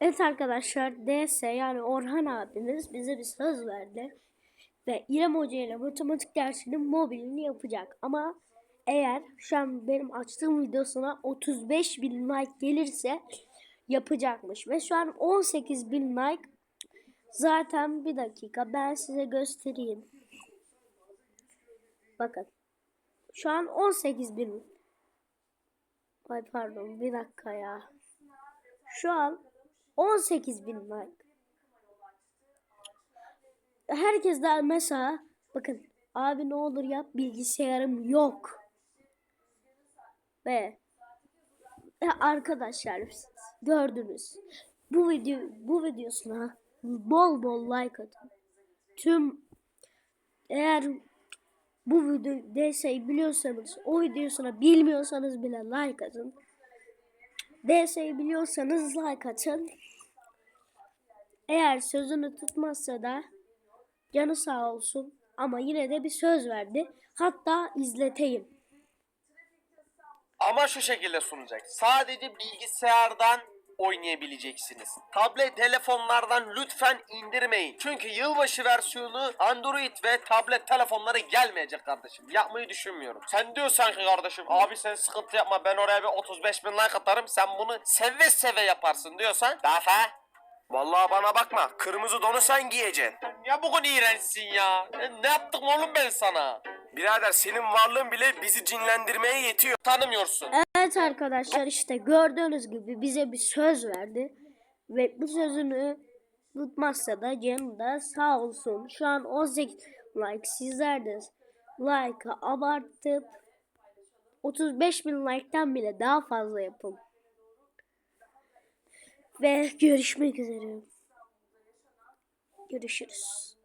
Evet arkadaşlar DS yani Orhan abimiz bize bir söz verdi. Ve İrem Hoca ile matematik dersinin mobilini yapacak. Ama eğer şu an benim açtığım videosuna 35 bin like gelirse yapacakmış. Ve şu an 18 bin like. Zaten bir dakika ben size göstereyim. Bakın. Şu an 18 bin. Ay pardon bir dakika ya. Şu an 18 bin like. Herkes de mesela bakın abi ne olur yap bilgisayarım yok. Ve arkadaşlar gördünüz. Bu video bu videosuna bol bol like atın. Tüm eğer bu video DS'yi biliyorsanız o videosuna bilmiyorsanız bile like atın. DS'yi biliyorsanız like atın. Eğer sözünü tutmazsa da canı sağ olsun ama yine de bir söz verdi. Hatta izleteyim. Ama şu şekilde sunacak. Sadece bilgisayardan oynayabileceksiniz. Tablet telefonlardan lütfen indirmeyin. Çünkü yılbaşı versiyonu Android ve tablet telefonları gelmeyecek kardeşim. Yapmayı düşünmüyorum. Sen diyorsan ki kardeşim abi sen sıkıntı yapma ben oraya bir 35 bin like atarım. Sen bunu seve seve yaparsın diyorsan. Dafa. Vallahi bana bakma. Kırmızı donu sen giyeceksin. Ya bugün iğrençsin ya. Ne yaptım oğlum ben sana? Birader senin varlığın bile bizi cinlendirmeye yetiyor. Tanımıyorsun. Evet arkadaşlar işte gördüğünüz gibi bize bir söz verdi. Ve bu sözünü tutmazsa da canı da sağ olsun. Şu an 18 like sizler de like'ı abartıp 35 bin like'tan bile daha fazla yapın. Ve görüşmek üzere. Görüşürüz.